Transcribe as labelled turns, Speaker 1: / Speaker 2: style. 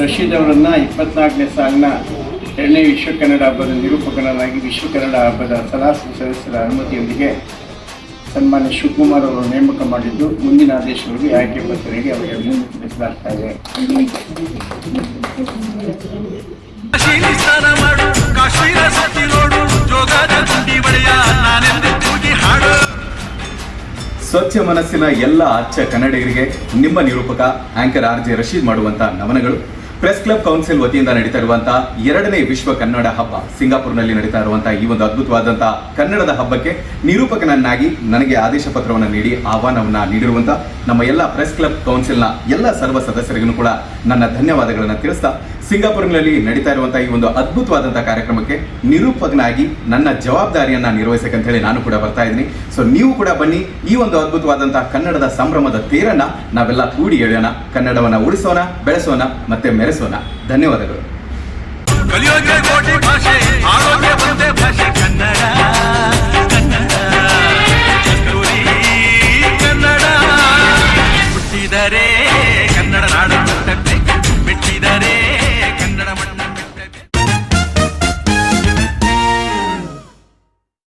Speaker 1: ರಶೀದ್ ಅವರನ್ನ ಇಪ್ಪತ್ನಾಲ್ಕನೇ ಸಾಲಿನ ಎರಡನೇ ವಿಶ್ವ ಕನ್ನಡ ಹಬ್ಬದ ನಿರೂಪಕನಾಗಿ ವಿಶ್ವ ಕನ್ನಡ ಹಬ್ಬದ ಸಲಹಾ ಸದಸ್ಯರ ಅನುಮತಿಯೊಂದಿಗೆ ಸನ್ಮಾನ್ಯ ಶಿವಕುಮಾರ್ ಅವರು ನೇಮಕ ಮಾಡಿದ್ದು ಮುಂದಿನ ಆದೇಶಗಳಿಗೆ ಆಯ್ಕೆ ಪತ್ರರಿಗೆ ಅವರಿಗೆ ಇದೆ.
Speaker 2: ನಾನೆಂದು ಕೂಗಿ ಹಾಡು.
Speaker 3: ಸ್ವಚ್ಛ ಮನಸ್ಸಿನ ಎಲ್ಲ ಅಚ್ಚ ಕನ್ನಡಿಗರಿಗೆ ನಿಮ್ಮ ನಿರೂಪಕ ಆಂಕರ್ ಆರ್ ಜೆ ರಶೀದ್ ಮಾಡುವಂತಹ ನಮನಗಳು. ಪ್ರೆಸ್ ಕ್ಲಬ್ ಕೌನ್ಸಿಲ್ ವತಿಯಿಂದ ನಡೀತಾ ಇರುವಂತಹ ಎರಡನೇ ವಿಶ್ವ ಕನ್ನಡ ಹಬ್ಬ. ಸಿಂಗಾಪುರ್ನಲ್ಲಿ ನಡೀತಾ ಇರುವಂತಹ ಈ ಒಂದು ಅದ್ಭುತವಾದಂತಹ ಕನ್ನಡದ ಹಬ್ಬಕ್ಕೆ ನಿರೂಪಕನನ್ನಾಗಿ ನನಗೆ ಆದೇಶ ಪತ್ರವನ್ನು ನೀಡಿ ಆಹ್ವಾನವನ್ನ ನೀಡಿರುವಂತಹ ನಮ್ಮ ಎಲ್ಲ ಪ್ರೆಸ್ ಕ್ಲಬ್ ಕೌನ್ಸಿಲ್ನ ಎಲ್ಲ ಸರ್ವ ಸದಸ್ಯರಿಗೂ ಕೂಡ ನನ್ನ ಧನ್ಯವಾದಗಳನ್ನು ತಿಳಿಸ್ತಾ ಸಿಂಗಾಪುರ್ನಲ್ಲಿ ನಡೀತಾ ಇರುವಂತಹ ಈ ಒಂದು ಅದ್ಭುತವಾದಂತಹ ಕಾರ್ಯಕ್ರಮಕ್ಕೆ ನಿರೂಪಕನಾಗಿ ನನ್ನ ಜವಾಬ್ದಾರಿಯನ್ನ ನಿರ್ವಹಿಸಕ್ಕಂತ ಹೇಳಿ ನಾನು ಕೂಡ ಬರ್ತಾ ಇದ್ದೀನಿ. ಸೊ ನೀವು ಕೂಡ ಬನ್ನಿ. ಈ ಒಂದು ಅದ್ಭುತವಾದಂತಹ ಕನ್ನಡದ ಸಂಭ್ರಮದ ತೇರನ್ನ ನಾವೆಲ್ಲ ಕೂಡಿ ಎಳೆಯೋಣ. ಕನ್ನಡವನ್ನ ಉಳಿಸೋಣ, ಬೆಳೆಸೋಣ ಮತ್ತೆ ಮೆರೆಸೋಣ. ಧನ್ಯವಾದಗಳು.